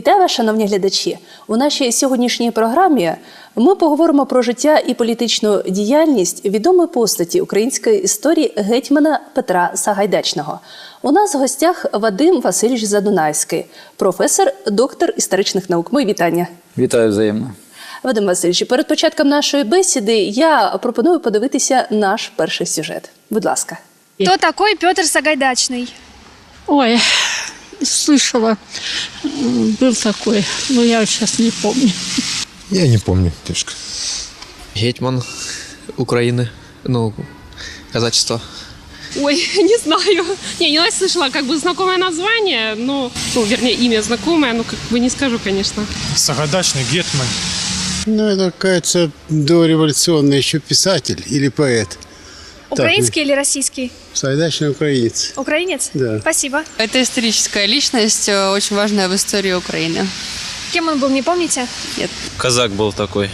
Вітаю вас, шановні глядачі. У нашій сьогоднішній програмі ми поговоримо про життя і політичну діяльність відомої постаті української історії гетьмана Петра Сагайдачного. У нас в гостях Вадим Васильович Задунайський, професор, доктор історичних наук. Мої вітання. Вітаю взаємно. Вадим Васильович, перед початком нашої бесіди я пропоную подивитися наш перший сюжет. Будь ласка. Кто такой Петр Сагайдачный? Ой, слышала, был такой, но я сейчас не помню. Я не помню, Тишка. Гетьман України, ну, казачество. Ой, не знаю. Не, не слышала как бы знакомое название, но, ну, вернее, имя знакомое, но как бы не скажу, конечно. Сагайдачный Гетман. Ну, это, кажется, дореволюционный еще писатель или поэт. Украинский или российский? Сагайдачный украинец. Украинец? Да. Спасибо. Это историческая личность, э, очень важная в истории Украины. Кем он был, не помните? Казак был такой.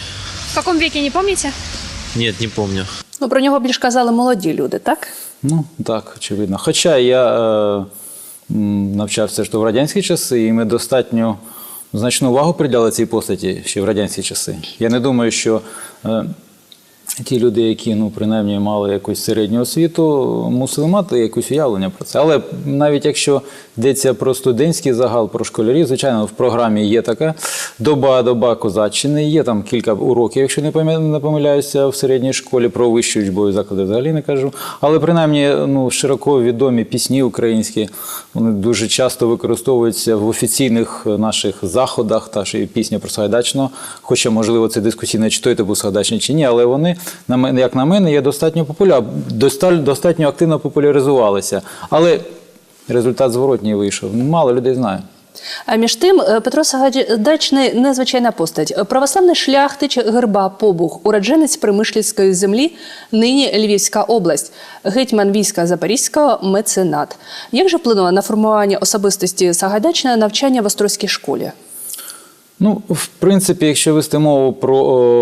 В каком веке, не помните? Нет, не помню. Ну, про нього більш казали молоді люди, так? Ну, так, очевидно. Хоча я е, м, навчався ж то в радянські часи, і ми достатньо значну увагу приділяли цій постаті ще в радянські часи. Я не думаю, що е, ті люди, які ну, принаймні мали якусь середню освіту, мусили мати якусь уявлення про це. Але навіть якщо йдеться про студентський загал, про школярів, звичайно, в програмі є така доба, доба козаччини, є там кілька уроків, якщо не помиляюся, в середній школі про вищу учбові заклади взагалі не кажу. Але принаймні ну, широко відомі пісні українські, вони дуже часто використовуються в офіційних наших заходах, та ж пісня про Сагайдачного, хоча, можливо, це дискусійне, чи той то був Сагайдачний, чи ні, але вони, як на мене, є достатньо популярні, достатньо активно популяризувалися. Але результат зворотній вийшов. Мало людей знає. А між тим, е, Петро Сагайдачний – незвичайна постать. Православний шляхтич Герба Побух, уродженець Примишлівської землі, нині Львівська область, гетьман війська Запорізького, меценат. Як же вплинуло на формування особистості Сагайдачного навчання в Острозькій школі? Ну, в принципі, якщо вести мову про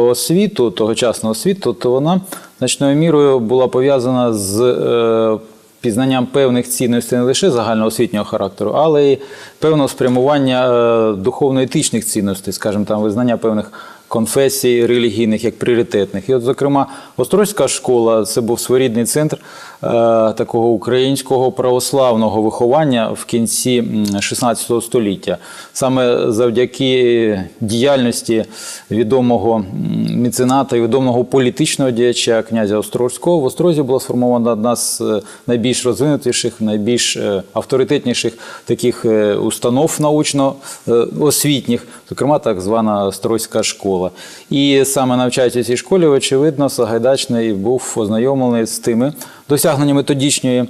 освіту, тогочасну освіту, то вона значною мірою була пов'язана з е, пізнанням певних цінностей не лише загальноосвітнього характеру, але й певного спрямування е, духовно-етичних цінностей, скажімо, там визнання певних конфесій релігійних як пріоритетних. І от, зокрема, Острозька школа це був своєрідний центр е, такого українського православного виховання в кінці 16 століття. Саме завдяки діяльності відомого м, мецената і відомого політичного діяча князя Острозького в Острозі була сформована одна з е, найбільш розвинутіших, найбільш е, авторитетніших таких е, установ научно-освітніх, зокрема так звана Острозька школа. І саме навчаючись цій школі, очевидно, Сагайдачний був ознайомлений з тими досягненнями методичної е,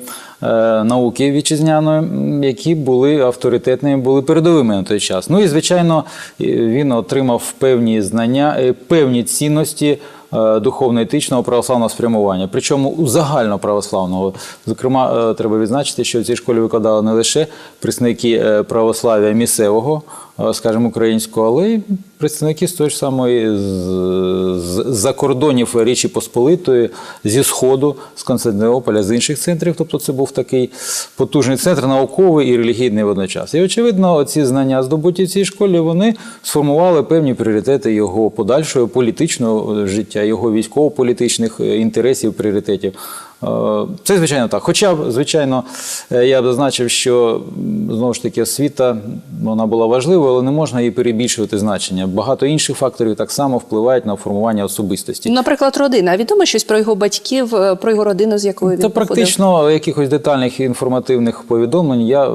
науки вітчизняної, які були авторитетними, були передовими на той час. Ну і звичайно, він отримав певні знання, е, певні цінності. е, Духовно-етичного православного спрямування, причому у загальноправославного. Зокрема, треба відзначити, що в цій школі викладали не лише представники православ'я місцевого, скажімо, українського, але й представники з тої ж самої з-за кордонів Річі Посполитої, зі Сходу, з Константинополя, з інших центрів. Тобто це був такий потужний центр, науковий і релігійний водночас. І очевидно, ці знання, здобуті в цій школі, вони сформували певні пріоритети його подальшого політичного е, життя, його військово-політичних е, інтересів, пріоритетів. Е, Це звичайно так. Хоча, звичайно, е, я б зазначив, що знову ж таки освіта вона була важливою, але не можна її перебільшувати значення. Багато інших факторів так само впливають на формування особистості. Наприклад, родина. Відомо щось про його батьків, е, про його родину, з якою він Та походив? практично якихось детальних інформативних повідомлень я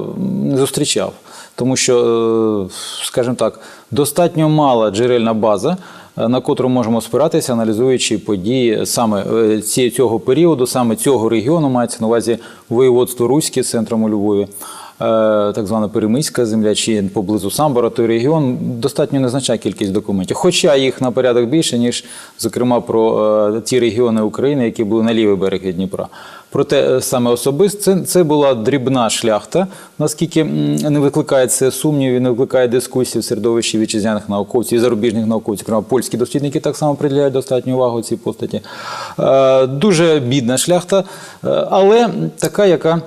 не зустрічав, тому що, скажімо так, достатньо мала джерельна база. Е, На котру можемо спиратися, аналізуючи події саме е, цього періоду, саме цього регіону, мається на увазі воєводство Руське центром у Львові, е, так звана Перемиська земля, чи поблизу Самбора, той регіон достатньо незначна кількість документів. Хоча їх на порядок більше, ніж, зокрема, про ті регіони України, які були на лівий берег від Дніпра. Проте е, саме особисто це, це була дрібна шляхта, наскільки не викликає це сумнівів, не викликає дискусій в середовищі вітчизняних науковців і зарубіжних науковців. Крім польські дослідники так само приділяють достатню увагу цій постаті. Е, Дуже бідна шляхта, е, але така, яка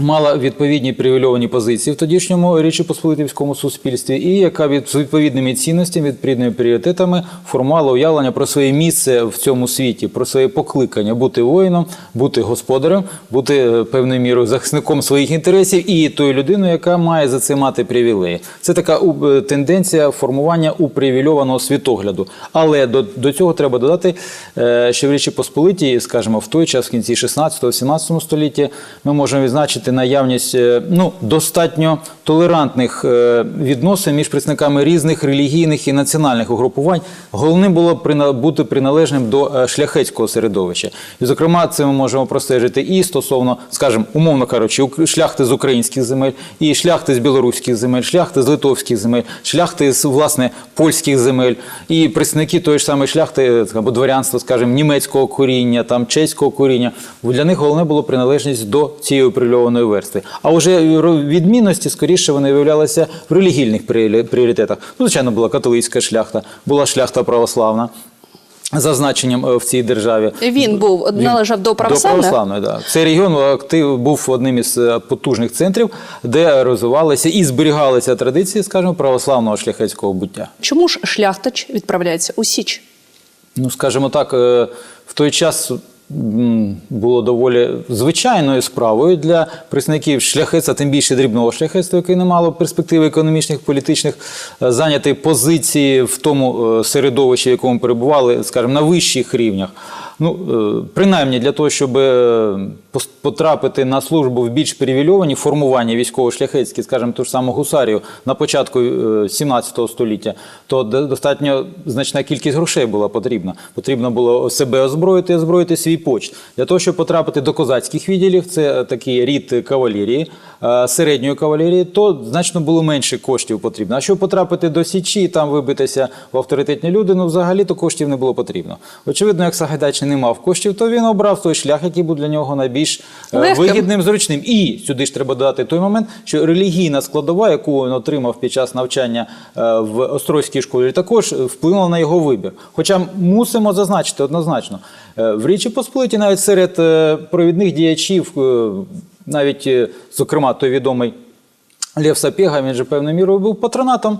Мала відповідні привільовані позиції в тодішньому Річі Посполитівському суспільстві, і яка від з відповідними цінностями, відповідними пріоритетами формувала уявлення про своє місце в цьому світі, про своє покликання бути воїном, бути господарем, бути е, певною мірою захисником своїх інтересів і тою людиною, яка має за це мати привілеї. Це така е, тенденція формування упривільованого світогляду. Але до, до цього треба додати, е, що в Річі Посполитій, скажімо, в той час, в кінці 16-17 століття, ми можемо відзначити наявність е, ну, достатньо толерантних е, відносин між представниками різних релігійних і національних угрупувань. Головним було бути приналежним до е, шляхетського середовища. І, зокрема, це ми можемо простежити і стосовно, скажімо, умовно кажучи, шляхти з українських земель, і шляхти з білоруських земель, шляхти з литовських земель, шляхти з власне польських земель, і представники тої ж самої шляхти е, або дворянства, скажімо, німецького коріння, там чеського коріння. Для них головне було приналежність до цієї уприльованої верстви. А вже відмінності скоріше вони виявлялися в релігійних пріоритетах. Ну, звичайно, була католицька шляхта, була шляхта православна. За значенням е, в цій державі Він був належав до православної? До православної, да. Цей регіон актив був одним із е, потужних центрів, де розвивалися і зберігалися традиції, скажімо, православного шляхетського буття. Чому ж шляхтич відправляється у Січ? Ну, скажімо так, е, в той час було доволі звичайною справою для представників шляхетства, тим більше дрібного шляхетства, яке не мало перспективи економічних, політичних, е, зайняти позиції в тому е, середовищі, в якому перебували, скажімо, на вищих рівнях. Ну, е, принаймні для того, щоб е, потрапити на службу в більш привільовані формування військово-шляхетські, скажімо, ту ж саму гусарію на початку е, 17 століття, то достатньо значна кількість грошей була потрібна. Потрібно було себе озброїти, озброїти свій почт. Для того, щоб потрапити до козацьких відділів, це такий рід кавалерії, е, середньої кавалерії, то значно було менше коштів потрібно. А щоб потрапити до Січі там вибитися в авторитетні люди, ну взагалі то коштів не було потрібно. Очевидно, як Сагайдач не мав коштів, то він обрав той шлях, який був для нього найбільш е, Легким. вигідним, зручним. І сюди ж треба додати той момент, що релігійна складова, яку він отримав під час навчання е, в Острозькій школі, також вплинула на його вибір. Хоча мусимо зазначити однозначно, е, в Річі Посполиті навіть серед провідних діячів, навіть, зокрема, той відомий Лев Сапєга, він же певною мірою був патронатом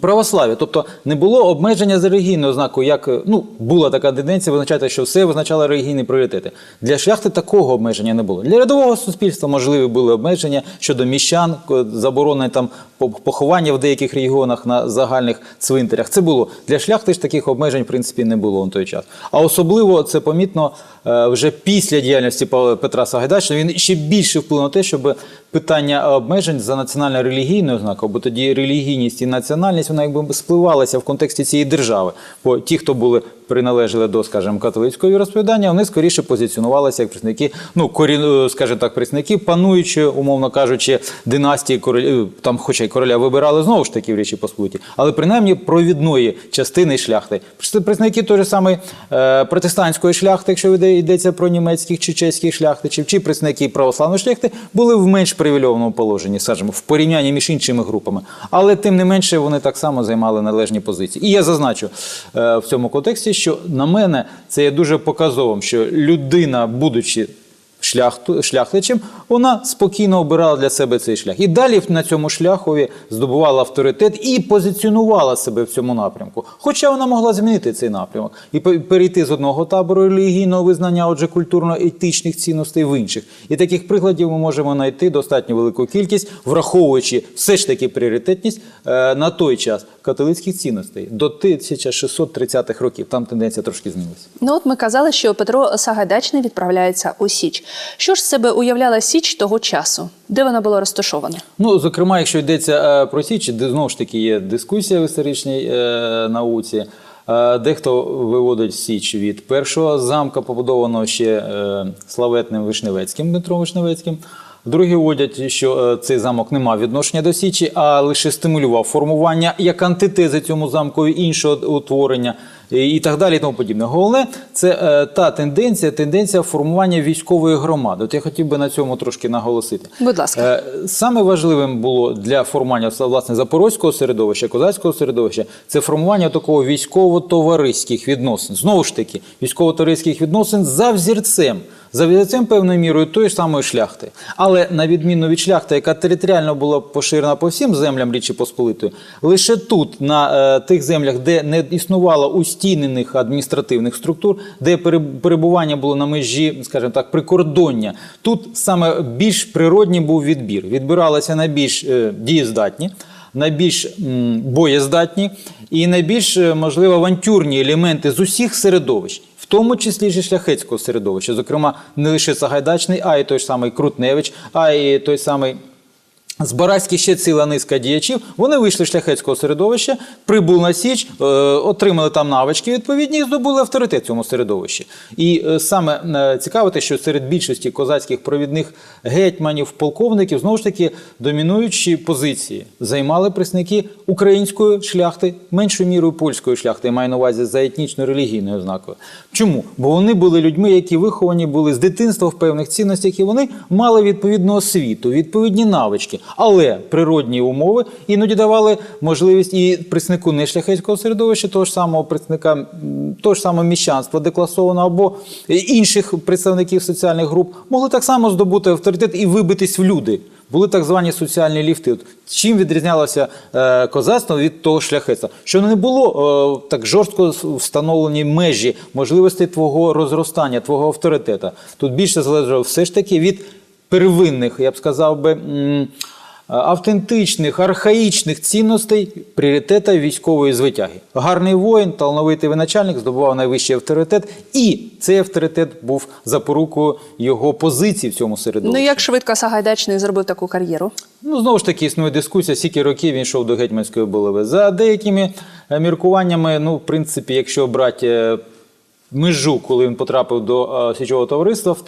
православ'я. Тобто не було обмеження за релігійною ознакою, як е, ну, була така тенденція визначати, що все визначало релігійні пріоритети. Для шляхти такого обмеження не було. Для рядового суспільства можливі були обмеження щодо міщан, заборони там поховання в деяких регіонах на загальних цвинтарях. Це було. Для шляхти ж таких обмежень, в принципі, не було на той час. А особливо це помітно е, вже після діяльності Петра Сагайдачного. Він ще більше вплинув на те, щоб питання обмежень за національно-релігійною ознакою, бо тоді релігійність і національність вона якби спливалася в контексті цієї держави. Бо ті, хто були приналежали до, скажімо, католицького віросповідання, вони скоріше позиціонувалися як представники, ну корін, скажімо так, представники пануючої, умовно кажучи, династії короля, там, хоча й короля вибирали знову ж таки в Річі Посполиті, але принаймні провідної частини шляхти. Представники той же самої е, протестантської шляхти, якщо йдеться про німецьких чи чеських шляхтичів, чи представники православної шляхти, були в менш привільованому положенні, скажімо, в порівнянні між іншими групами. Але тим не менше вони так само займали належні позиції. І я зазначу е, в цьому контексті, що на мене це є дуже показовим, що людина, будучи шляхту, шляхтичем, вона спокійно обирала для себе цей шлях. І далі на цьому шляхові здобувала авторитет і позиціонувала себе в цьому напрямку. Хоча вона могла змінити цей напрямок і пе- перейти з одного табору релігійного визнання, отже, культурно-етичних цінностей в інших. І таких прикладів ми можемо знайти достатньо велику кількість, враховуючи все ж таки пріоритетність е, на той час католицьких цінностей до 1630-х років. Там тенденція трошки змінилася. Ну от ми казали, що Петро Сагайдачний відправляється у Січ. Що ж себе уявляла Січ того часу? Де вона була розташована? Ну, зокрема, якщо йдеться е, про Січ, де знову ж таки є дискусія в історичній е, науці. Е, Дехто виводить Січ від першого замка, побудованого ще е, славетним Вишневецьким, Дмитром Вишневецьким. Другі вводять, що цей замок не мав відношення до Січі, а лише стимулював формування як антитези цьому замкові іншого утворення і, так далі, і тому подібне. Головне, це е, та тенденція, тенденція формування військової громади. От я хотів би на цьому трошки наголосити. Будь ласка. Е, Саме важливим було для формування власне запорозького середовища, козацького середовища, це формування такого військово-товариських відносин. Знову ж таки, військово-товариських відносин за взірцем. За взірцем певною мірою тої ж самої шляхти. Але на відміну від шляхти, яка територіально була поширена по всім землям Річі Посполитої, лише тут, на е, тих землях, де не існувало устійнених адміністративних структур, де перебування було на межі, скажімо так, прикордоння, тут саме більш природній був відбір. Відбиралися найбільш е, дієздатні, найбільш боєздатні і найбільш, е, можливо, авантюрні елементи з усіх середовищ. В тому числі ж шляхетського середовища, зокрема, не лише Сагайдачний, а й той ж самий Крутневич, а й той самий з ще ціла низка діячів. Вони вийшли з шляхетського середовища, прибули на Січ, е, отримали там навички відповідні і здобули авторитет в цьому середовищі. І е, саме е, цікаво те, що серед більшості козацьких провідних гетьманів, полковників, знову ж таки, домінуючі позиції займали представники української шляхти, меншою мірою польської шляхти, я маю на увазі за етнічно-релігійною ознакою. Чому? Бо вони були людьми, які виховані були з дитинства в певних цінностях, і вони мали відповідну освіту, відповідні навички, але природні умови іноді давали можливість і представнику нешляхетського середовища, того ж самого представника, того ж самого міщанства декласованого або інших представників соціальних груп, могли так само здобути авторитет і вибитись в люди. Були так звані соціальні ліфти. От чим відрізнялося е, козацтво від того шляхетства? Що не було е, так жорстко встановлені межі можливостей твого розростання, твого авторитета. Тут більше залежало все ж таки від первинних, я б сказав би. м, Автентичних, архаїчних цінностей пріоритета військової звитяги. Гарний воїн, талановитий виначальник здобував найвищий авторитет, і цей авторитет був запорукою його позиції в цьому середовищі. Ну як швидко Сагайдачний зробив таку кар'єру? Ну, знову ж таки, існує дискусія, скільки років він йшов до гетьманської булави. За деякими е, міркуваннями, ну, в принципі, якщо брати е, межу, коли він потрапив до е, Січового товариства в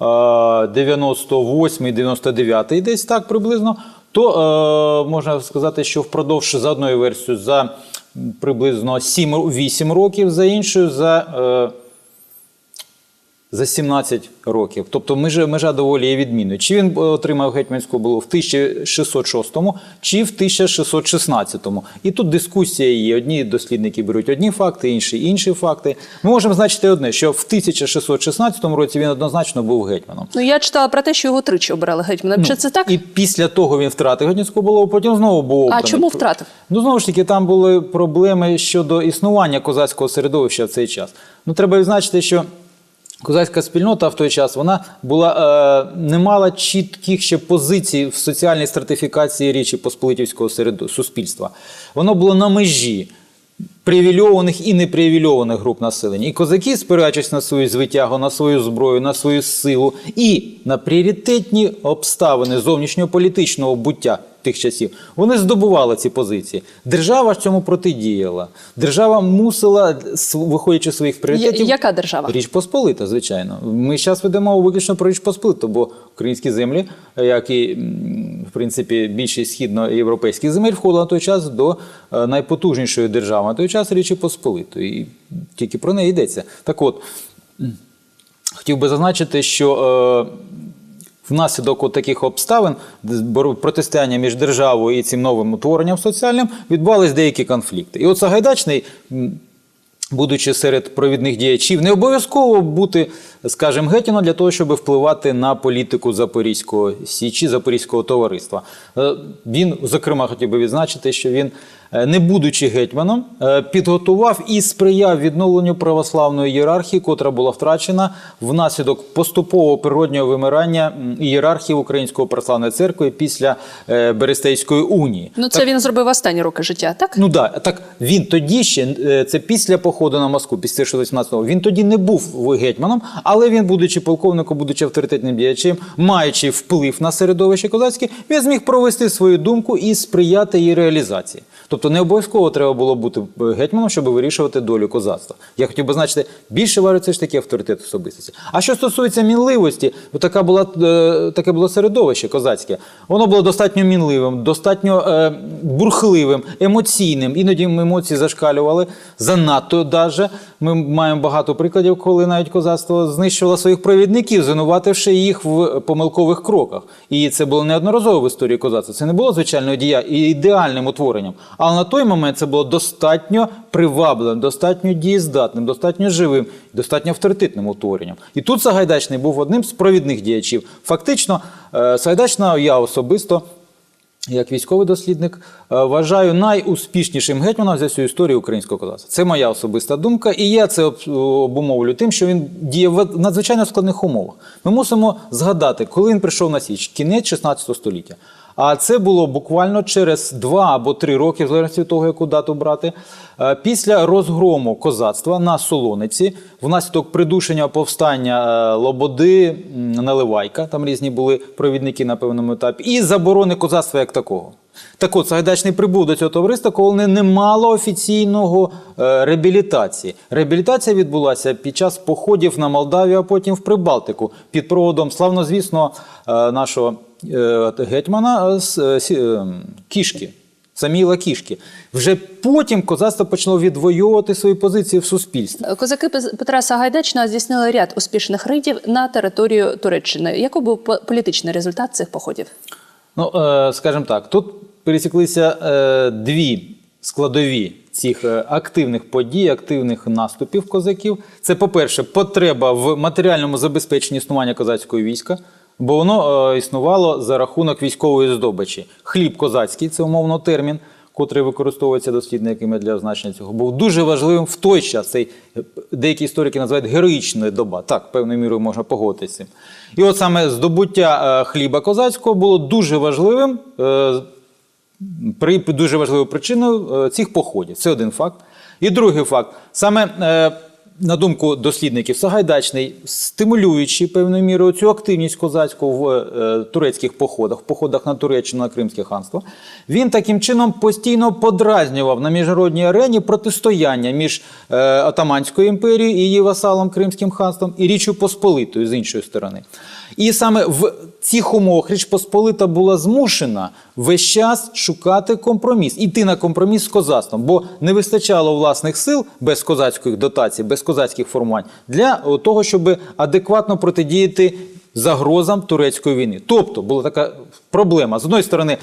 1598-99, десь так приблизно, то е, можна сказати, що впродовж за одною версією за приблизно 7-8 років, за іншою за. За 17 років. Тобто межа, межа доволі є відмінною. Чи він е, отримав гетьманську було в 1606 чи в 1616. І тут дискусія є. Одні дослідники беруть одні факти, інші інші факти. Ми можемо значити одне, що в 1616 році він однозначно був гетьманом. Ну я читала про те, що його тричі обирали гетьманом. Чи це так? Ну, І після того він втратив гетьманську булаву, потім знову був А чому втратив? Ну, знову ж таки, там були проблеми щодо існування козацького середовища в цей час. Ну, треба відзначити, що козацька спільнота в той час вона була, е, не мала чітких ще позицій в соціальній стратифікації Річі Посполитівського середу, суспільства. Воно було на межі привільованих і непривільованих груп населення. І козаки, спираючись на свою звитягу, на свою зброю, на свою силу і на пріоритетні обставини зовнішньополітичного буття тих часів, вони здобували ці позиції. Держава цьому протидіяла. Держава мусила, виходячи з своїх пріоритетів, Я- яка держава? Річ Посполита, звичайно. Ми зараз ведемо виключно про Річ Посполиту, бо українські землі, як і в принципі більшість східноєвропейських земель, входили на той час до е, найпотужнішої держави на той час Річі Посполитої. І тільки про неї йдеться. Так от, хотів би зазначити, що. Е, Внаслідок таких обставин протистояння між державою і цим новим утворенням соціальним відбувались деякі конфлікти. І от Сагайдачний, будучи серед провідних діячів, не обов'язково бути, скажімо, гетьманом для того, щоб впливати на політику Запорізького січі, Запорізького товариства. Е, Він, зокрема, хотів би відзначити, що він, е, не будучи гетьманом, е, підготував і сприяв відновленню православної ієрархії, котра була втрачена внаслідок поступового природнього вимирання ієрархії Української православної церкви після Берестейської унії. Ну це він зробив останні роки життя, так? Ну да, так він тоді ще це після походу на Москву, після 16-го, він тоді не був гетьманом, Але він, будучи полковником, будучи авторитетним діячем, маючи вплив на середовище козацьке, він зміг провести свою думку і сприяти її реалізації. Тобто не обов'язково треба було бути гетьманом, щоб вирішувати долю козацтва. Я хотів би значити, більше варить ж таки авторитет особистості. А що стосується мінливості, така була, е, таке було середовище козацьке. Воно було достатньо мінливим, достатньо е, бурхливим, емоційним. Іноді емоції зашкалювали занадто даже. Ми маємо багато прикладів, коли навіть козацтво знищувало своїх провідників, звинувативши їх в помилкових кроках. І це було неодноразово в історії козацтва. Це не було звичайною дія і ідеальним утворенням. Але на той момент це було достатньо привабливим, достатньо дієздатним, достатньо живим, достатньо авторитетним утворенням. І тут Сагайдачний був одним з провідних діячів. Фактично, е, Сагайдачного я особисто як військовий дослідник е, вважаю найуспішнішим гетьманом за всю історію українського козацтва. Це моя особиста думка, і я це обумовлю тим, що він діє в надзвичайно складних умовах. Ми мусимо згадати, коли він прийшов на Січ, кінець 16 століття. А це було буквально через два або три роки, в залежності від того, яку дату брати, е, після розгрому козацтва на Солониці, внаслідок придушення повстання е, Лободи, Наливайка, там різні були провідники на певному етапі, і заборони козацтва як такого. Так от, Сагайдачний прибув до цього товариства, коли не мало офіційного е, реабілітації. Реабілітація відбулася під час походів на Молдавію, а потім в Прибалтику під проводом славнозвісного е, нашого гетьмана е, з, е, е, Кішки. Саміла Кішки. Вже потім козацтво почало відвоювати свої позиції в суспільстві. Козаки Петра Сагайдачного здійснили ряд успішних рейдів на територію Туреччини. Який був політичний результат цих походів? Ну, скажімо так, тут пересіклися дві складові цих активних подій, активних наступів козаків. Це, по-перше, потреба в матеріальному забезпеченні існування козацького війська, бо воно е, існувало за рахунок військової здобичі. Хліб козацький це умовно термін. Котрий використовується дослідниками для означення цього, був дуже важливим в той час. Цей е, деякі історики називають героїчною доба. Так, певною мірою можна погодитися. І от саме здобуття е, хліба козацького було дуже важливим е, при дуже важливою причиною е, цих походів. Це один факт. І другий факт: саме е, на думку дослідників, Сагайдачний, стимулюючи певною мірою цю активність козацьку в е, турецьких походах, в походах на Туреччину на Кримське ханство, він таким чином постійно подразнював на міжнародній арені протистояння між е, Отаманською імперією і її васалом Кримським ханством і Річчю Посполитою з іншої сторони. І саме в цих умовах Річ Посполита була змушена весь час шукати компроміс, іти на компроміс з козацтвом, бо не вистачало власних сил без козацьких дотацій, без козацьких формувань для того, щоб адекватно протидіяти загрозам турецької війни. Тобто була така проблема. З одної сторони,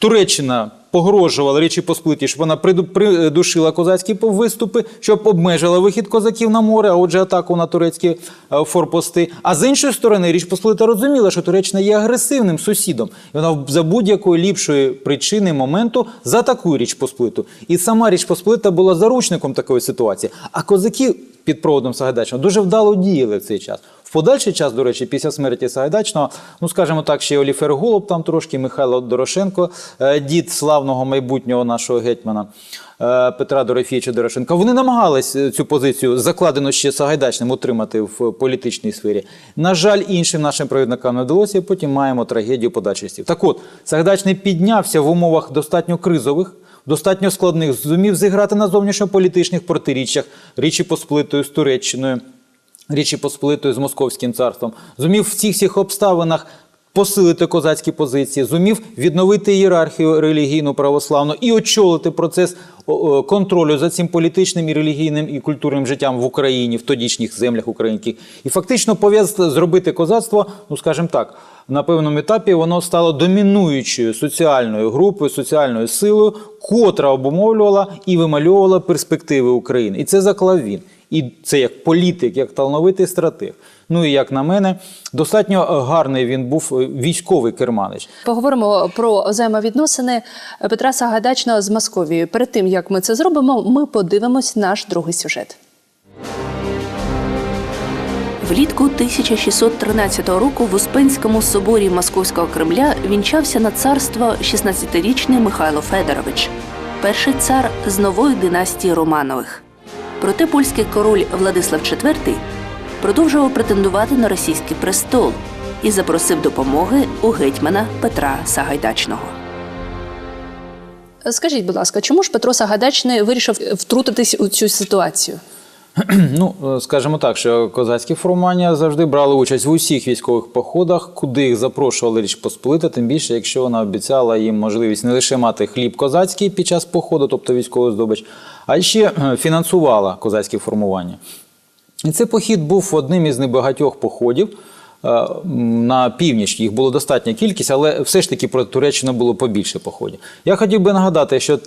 Туреччина погрожувала Річі Посполитій, щоб вона приду- придушила козацькі виступи, щоб обмежила вихід козаків на море, а отже, атаку на турецькі е, форпости. А з іншої сторони, Річ Посполита розуміла, що Туреччина є агресивним сусідом. І вона за будь-якої ліпшої причини моменту заатакує Річ Посполиту. І сама Річ Посполита була заручником такої ситуації. А козаки під проводом Сагайдачного дуже вдало діяли в цей час. В подальший час, до речі, після смерті Сагайдачного, ну скажімо так, ще Оліфер Голуб там трошки, Михайло Дорошенко, е, дід славного майбутнього нашого гетьмана е, Петра Дорофійовича Дорошенка. Вони намагались е, цю позицію, закладену ще Сагайдачним, утримати в політичній сфері. На жаль, іншим нашим провідникам не вдалося, потім маємо трагедію подачистів. Так от, Сагайдачний піднявся в умовах достатньо кризових. Достатньо складних зумів зіграти на зовнішньополітичних протиріччях Річі Посполитою з Туреччиною, Річі Посполитою з Московським царством, зумів в цих всіх обставинах посилити козацькі позиції, зумів відновити ієрархію релігійну православну і очолити процес контролю за цим політичним і релігійним і культурним життям в Україні, в тодішніх землях українських. І фактично пов'язати зробити козацтво, ну скажімо так, на певному етапі воно стало домінуючою соціальною групою, соціальною силою, котра обумовлювала і вимальовувала перспективи України. І це заклав він. І це як політик, як талановитий стратег. Ну і як на мене, достатньо гарний він був е, військовий керманич. Поговоримо про взаємовідносини Петра Сагайдачного з Московією. Перед тим як ми це зробимо, ми подивимось наш другий сюжет. Влітку 1613 року в Успенському соборі Московського Кремля вінчався на царство 16-річний Михайло Федорович, перший цар з нової династії Романових. Проте польський король Владислав IV продовжував претендувати на російський престол і запросив допомоги у гетьмана Петра Сагайдачного. Скажіть, будь ласка, чому ж Петро Сагайдачний вирішив втрутитись у цю ситуацію? Ну, е, скажімо так, що козацькі формування завжди брали участь в усіх військових походах, куди їх запрошували Річ Посполита, тим більше, якщо вона обіцяла їм можливість не лише мати хліб козацький під час походу, тобто військову здобич, а ще е, фінансувала козацькі формування. І цей похід був одним із небагатьох походів на північ. Їх було достатня кількість, але все ж таки про Туреччину було побільше походів. Я хотів би нагадати, що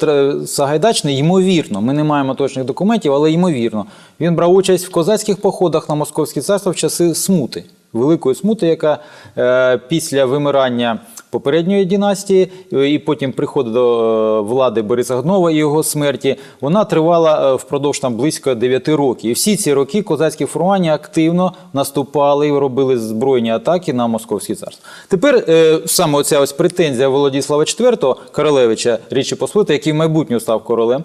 Сагайдачний, ймовірно, ми не маємо точних документів, але ймовірно, він брав участь в козацьких походах на Московське царство в часи смути, великої смути, яка е, після вимирання попередньої династії е, і потім приходу до е, влади Бориса Годнова і його смерті, вона тривала е, впродовж там близько 9 років. І всі ці роки козацькі формування активно наступали і робили збройні атаки на Московське царство. Тепер е, саме оця ось претензія Володіслава IV, королевича Річі Посполитої, який в майбутньому став королем.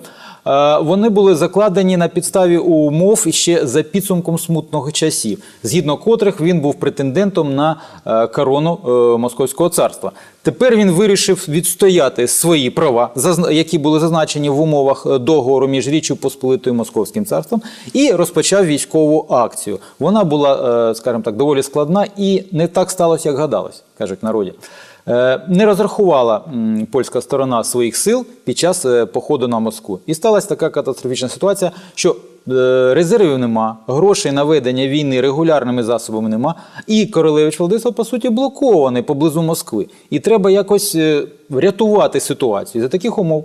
Е, Вони були закладені на підставі умов ще за підсумком смутного часів, згідно котрих він був претендентом на е, корону е, Московського царства. Тепер він вирішив відстояти свої права, які були зазначені в умовах договору між Річчю Посполитою і Московським царством, і розпочав військову акцію. Вона була, скажімо так, доволі складна і не так сталося, як гадалось, кажуть народі. Е, Не розрахувала польська сторона своїх сил під час е, походу на Москву. І сталася така катастрофічна ситуація, що е, резервів нема, грошей на ведення війни регулярними засобами нема. І королевич Владислав, по суті, блокований поблизу Москви. І треба якось рятувати ситуацію. За таких умов.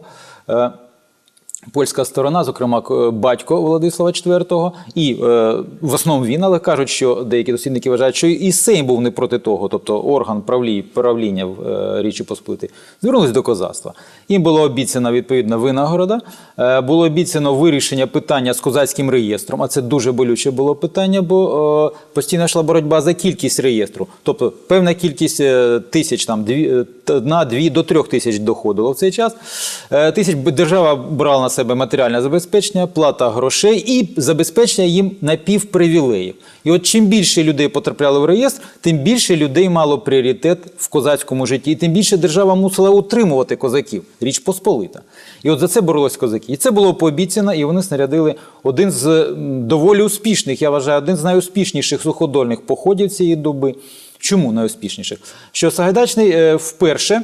Е, Польська сторона, зокрема батько Владислава IV, і е, в основному він, але кажуть, що деякі дослідники вважають, що і Сейм був не проти того, тобто орган правлі, правління в е, Річі Посполитої, звернулись до козацтва. Їм було обіцяна відповідна винагорода, е, було обіцяно вирішення питання з козацьким реєстром, а це дуже болюче було питання, бо е, постійно йшла боротьба за кількість реєстру. Тобто певна кількість е, тисяч, там, дві, е, одна, дві до трьох тисяч доходило в цей час. Е, Тисяч держава брала на себе матеріальне забезпечення, плата грошей і забезпечення їм напівпривілеїв. І от чим більше людей потрапляли в реєстр, тим більше людей мало пріоритет в козацькому житті, і тим більше держава мусила утримувати козаків. Річ Посполита. І от за це боролись козаки. І це було пообіцяно, і вони снарядили один з доволі успішних, я вважаю, один з найуспішніших суходольних походів цієї доби. Чому найуспішніших? Що Сагайдачний е, вперше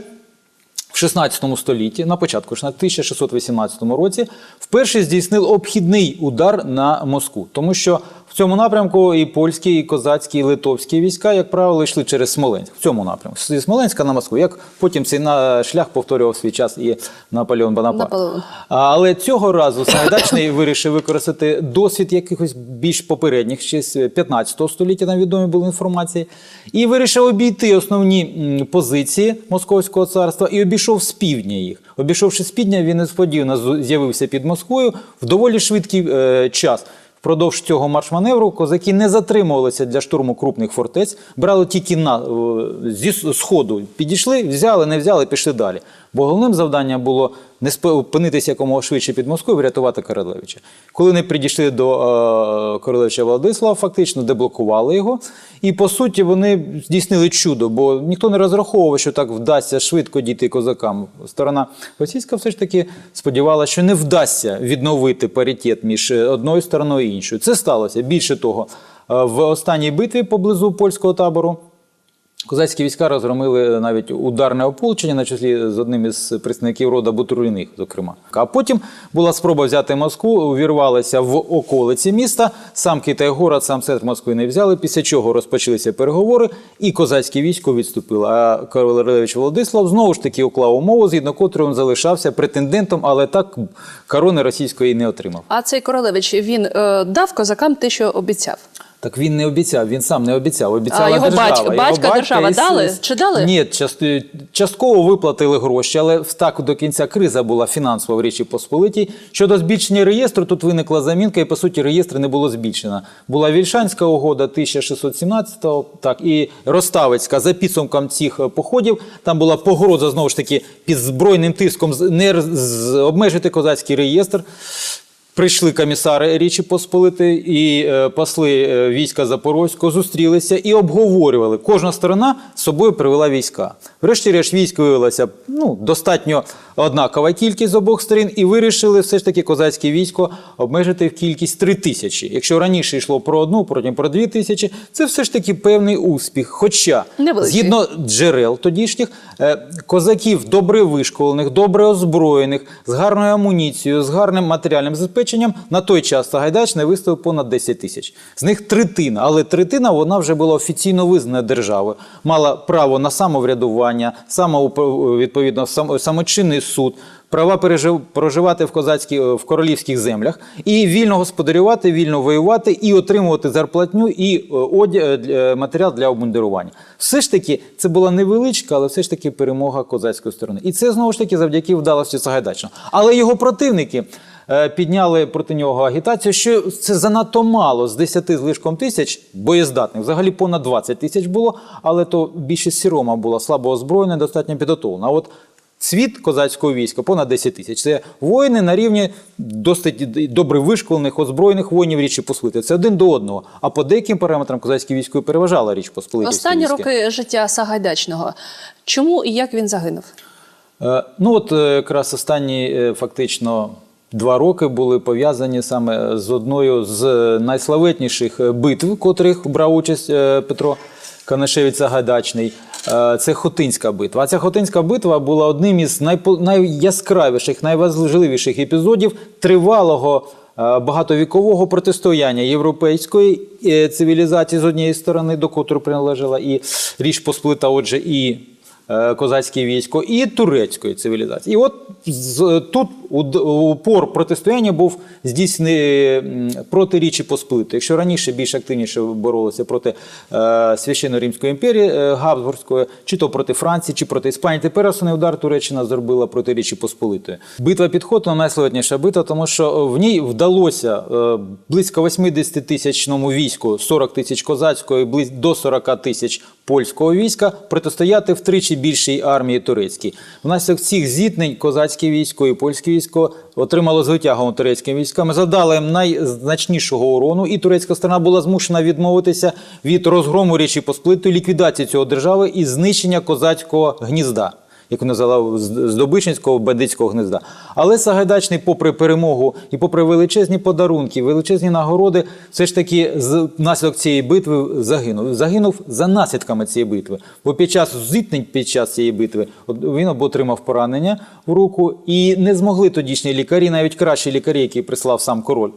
в 16 столітті, на початку ж, на 1618 році, вперше здійснив обхідний удар на Москву, тому що в цьому напрямку і польські, і козацькі, і литовські війська, як правило, йшли через Смоленськ. В цьому напрямку зі Смоленська на Москву. Як потім цей на шлях повторював свій час і Наполеон Бонапарт. Наполеон. Але цього разу Сагайдачний вирішив використати досвід якихось більш попередніх, ще з 15 століття, нам відомі були інформації, і вирішив обійти основні позиції Московського царства і обійшов з півдня їх. Обійшовши з півдня, він несподівано з'явився під Москвою в доволі швидкий е, час. Впродовж цього марш-маневру козаки не затримувалися для штурму крупних фортець, брали тільки на е, зі сходу. Підійшли, взяли, не взяли, пішли далі. Бо головним завданням було не опинитися якомога швидше під Москвою, і врятувати Королевича. Коли вони підійшли до е, Королевича Владислава, фактично деблокували його. І по суті вони здійснили чудо, бо ніхто не розраховував, що так вдасться швидко дійти козакам. Сторона російська все ж таки сподівалася, що не вдасться відновити паритет між е, одною стороною і іншою. Це сталося. Більше того, е, в останній битві поблизу польського табору. Козацькі війська розгромили навіть ударне ополчення, на числі з одним із представників рода Бутурліних, зокрема. А потім була спроба взяти Москву, увірвалися в околиці міста. Сам Китай-город, сам центр Москви не взяли. Після чого розпочалися переговори, і козацьке військо відступило. А Королевич Владислав знову ж таки уклав умову, згідно котрої він залишався претендентом, але так корони російської не отримав. А цей королевич він е, дав козакам те, що обіцяв. Так він не обіцяв, він сам не обіцяв. Обіцяла А його держава. батько- батька держава і дали? Чи дали? Ні, част- частково виплатили гроші, але так до кінця криза була фінансова в Річі Посполитій. Щодо збільшення реєстру, тут виникла замінка, і по суті реєстр не було збільшено. Була Вільшанська угода 1617-го, так і Роставицька за підсумком цих е, походів. Там була погроза знову ж таки під збройним тиском не обмежити козацький реєстр. Прийшли комісари Річі Посполити і е, посли е, війська Запорозького, зустрілися і обговорювали. Кожна сторона з собою привела війська. Врешті-решт військ виявилося ну, достатньо однакова кількість з обох сторін, і вирішили все ж таки козацьке військо обмежити в кількість три тисячі. Якщо раніше йшло про одну, потім про дві тисячі, це все ж таки певний успіх. Хоча, згідно джерел тодішніх, е, козаків добре вишколених, добре озброєних, з гарною амуніцією, з гарним матеріальним забезпеченням, на той час Сагайдачний виставив понад 10 тисяч. З них третина, але третина вона вже була офіційно визнана державою, мала право на самоврядування, самоуп- відповідно сам- самочинний суд. Права проживати в козацькій в королівських землях і вільно господарювати, вільно воювати і отримувати зарплатню і е, одяг, е, матеріал для обмундирування. Все ж таки, це була невеличка, але все ж таки перемога козацької сторони. І це знову ж таки завдяки вдалості Сагайдачного. Але його противники е, підняли проти нього агітацію, що це занадто мало з 10 з лишком тисяч боєздатних. Взагалі понад 20 тисяч було, але то більшість сірома була слабо озброєна, достатньо підготовлена. А от Світ козацького війська понад 10 тисяч. Це воїни на рівні досить добре вишколених, озброєних воїнів Річі Посполитої. Це один до одного. А по деяким параметрам козацьке військо переважало Річ Посполитівське Останні військо. роки життя Сагайдачного. Чому і як він загинув? Е, Ну от е, якраз останні е, фактично два роки були пов'язані саме з одною з найславетніших е, битв, в котрих брав участь Петро Канашевич Сагайдачний. Е, Це Хотинська битва. А ця Хотинська битва була одним із найяскравіших, найважливіших епізодів тривалого е, багатовікового протистояння європейської е, цивілізації з однієї сторони, до котрої приналежала і Річ Посполита, отже, і козацьке військо, і турецької цивілізації. І от тут упор протистояння був здійснений проти Річі Посполитої. Якщо раніше більш активніше боролися проти е, Священної Римської імперії е, Габсбурзької, чи то проти Франції, чи проти Іспанії, тепер основний удар Туреччина зробила проти Річі Посполитої. Битва під Хотином найславетніша битва, тому що в ній вдалося е, близько 80 тисячному війську, 40 тисяч козацького і до 40 тисяч польського війська протистояти втричі більшій армії турецькій. Внаслідок цих зіткнень козацьке військо і польське військо отримало звитягом турецькими військами, задали найзначнішого урону, і турецька сторона була змушена відмовитися від розгрому Річі Посполитої, ліквідації цього держави і знищення козацького гнізда як він називав Здобичинського бандитського гнезда. Але Сагайдачний, попри перемогу і попри величезні подарунки, величезні нагороди, все ж таки з наслідок цієї битви загинув. Загинув за наслідками цієї битви. Бо під час зіткнень під час цієї битви він або отримав поранення в руку, і не змогли тодішні лікарі, навіть кращі лікарі, які прислав сам король.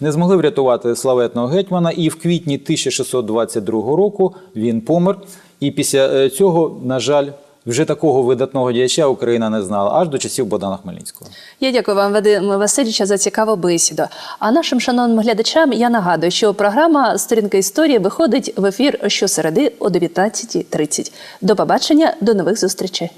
Не змогли врятувати славетного гетьмана, і в квітні 1622 року він помер. І після е, цього, на жаль, вже такого видатного діяча Україна не знала аж до часів Богдана Хмельницького. Я дякую вам, Вадим Васильовича, за цікаву бесіду. А нашим шановним глядачам я нагадую, що програма Сторінка історії виходить в ефір щосереди о 19.30. До побачення, до нових зустрічей.